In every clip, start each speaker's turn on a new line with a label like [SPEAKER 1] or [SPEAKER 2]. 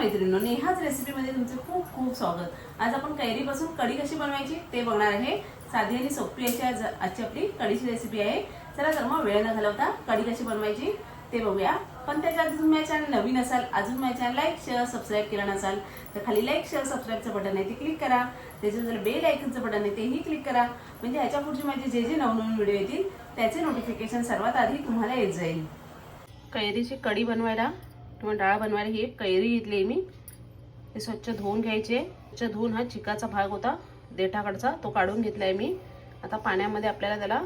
[SPEAKER 1] मैत्रिणींनो नेहाच रेसिपीमध्ये तुमचं खूप खूप स्वागत. आज आपण कैरीपासून कढी कशी बनवायची ते बघणार आहे. साधी आणि सोपी अशी आज आजची आपली कढीची रेसिपी आहे. चला तर मग वेळ न घालवता कढी कशी बनवायची ते बघूया. पण त्याच्या आधी तुम्ही माझ्या चॅनल नवीन असाल अजून माझ्या चॅनल लाईक शेअर सबस्क्राईब केला नसाल तर खाली लाईक शेअर सबस्क्राईबचं बटन आहे ते क्लिक करा. त्याच्यानंतर बेल आयकनचं बटन आहे तेही क्लिक करा. म्हणजे ह्याच्या पुढचे माझे जे जे नवनवीन व्हिडिओ येतील त्याचे नोटिफिकेशन सर्वात आधी तुम्हाला येत जाईल. कैरीची कढी बनवायला किंवा डाळ बनवायला ही एक कैरी घेतली आहे मी. ते स्वच्छ धुवून घ्यायचे. स्वच्छ धुवून हा चिकाचा भाग होता देठाकडचा तो काढून घेतला आहे मी. आता पाण्यामध्ये आपल्याला त्याला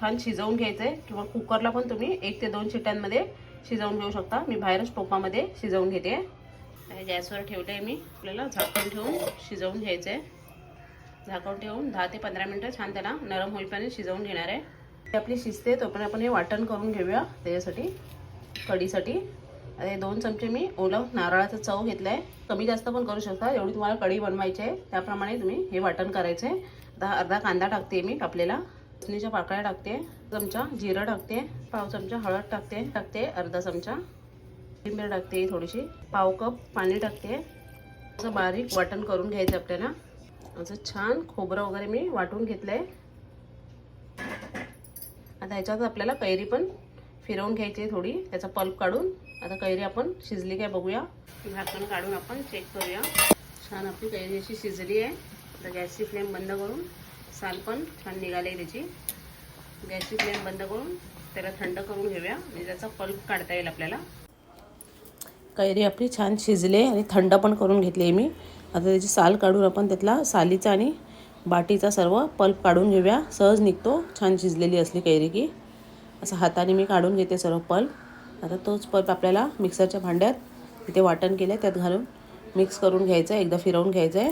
[SPEAKER 1] छान शिजवून घ्यायचं आहे किंवा कुकरला पण तुम्ही एक ते दोन शिट्यांमध्ये शिजवून घेऊ शकता. मी बाहेरच टोपामध्ये शिजवून घेते. गॅसवर ठेवलं आहे मी. आपल्याला झाकून ठेवून शिजवून घ्यायचं आहे झाकून ठेवून दहा ते पंधरा मिनटं छान त्याला नरम होईपर्यंत शिजवून घेणार आहे. ते आपली शिजते तोपर्यंत आपण हे वाटण करून घेऊया त्याच्यासाठी कढीसाठी. आता दोन चमचे मी ओलं नारळाचं चव घेतलं आहे कमी जास्त पण करू शकता एवढी तुम्हाला कढी बनवायची आहे. त्याप्रमाणे तुम्ही हे वाटण करायचं. आहे आता अर्धा कांदा टाकते मी कापलेला. लसणीच्या पाकळ्या टाकते. चमचा जिरं टाकते. पाव चमचा हळद टाकते. टाकते अर्धा चमचा. कोथिंबीर टाकते थोडीशी. पाव कप पाणी टाकते. असं बारीक वाटण करून घ्यायचं आपल्याला. असं छान खोबरं वगैरे मी वाटून घेतलं आहे आता ह्याच्यात आपल्याला कैरी पण फिरवून घ्यायची थोडी. त्याचा पल्प काढून आता कैरी आपण शिजली काय बघूया. झाकण काढून आपण चेक करूया. छान आपली कैरी अशी शिजली आहे. आता गॅसची फ्लेम बंद करून साल पण छान निघाली आहे त्याची. गॅसची फ्लेम बंद करून त्याला थंड करून घेऊया म्हणजे त्याचा पल्प काढता येईल आपल्याला. कैरी आपली छान शिजले आणि थंड पण करून घेतली आहे मी. आता त्याची साल काढून आपण त्यातला सालीचा आणि बाटीचा सर्व पल्प काढून घेऊया. सहज निघतो. छान शिजलेली असली कैरी की असं हाताने मी काढून घेते सर्व पल्प आता तोच पल्प आपल्याला मिक्सरच्या भांड्यात तिथे वाटण केलं आहे त्यात घालून मिक्स करून घ्यायचं आहे एकदा फिरवून घ्यायचं आहे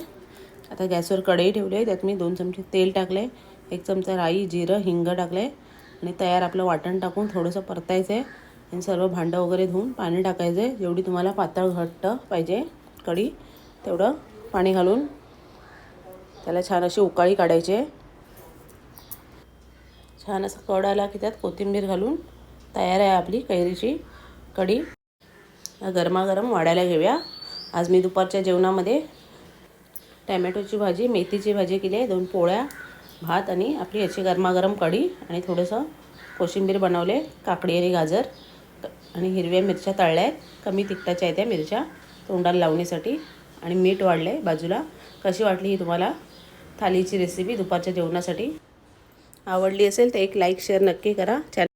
[SPEAKER 1] आता गॅसवर कढई ठेवली आहे त्यात मी दोन चमचे तेल टाकले एक चमचा राई जिरं हिंग टाकले आणि तयार आपलं वाटण टाकून थोडंसं परतायचं आहे आणि सर्व भांडं वगैरे धुवून पाणी टाकायचं आहे जेवढी तुम्हाला पातळ घट्ट पाहिजे कढी तेवढं पाणी घालून त्याला छान अशी उकाळी काढायची आहे. छान असं कड आला की त्यात कोथिंबीर घालून तयार आहे आपली कैरीची कढी. गरमागरम वाढायला घेऊया. आज मी दुपारच्या जेवणामध्ये टॅमॅटोची भाजी मेथीची भाजी केली आहे. दोन पोळ्या भात आणि आपली याची गरमागरम कढी आणि थोडंसं कोशिंबीर बनवले काकडी आणि गाजर आणि हिरव्या मिरच्या तळल्या आहेत. कमी तिखटाच्या आहेत त्या मिरच्या तोंडाला लावण्यासाठी आणि मीठ वाढलं आहे बाजूला. कशी वाटली ही तुम्हाला थालीची रेसिपी दुपारच्या जेवणासाठी? आवडली असेल तर एक लाईक शेअर नक्की करा. चॅनल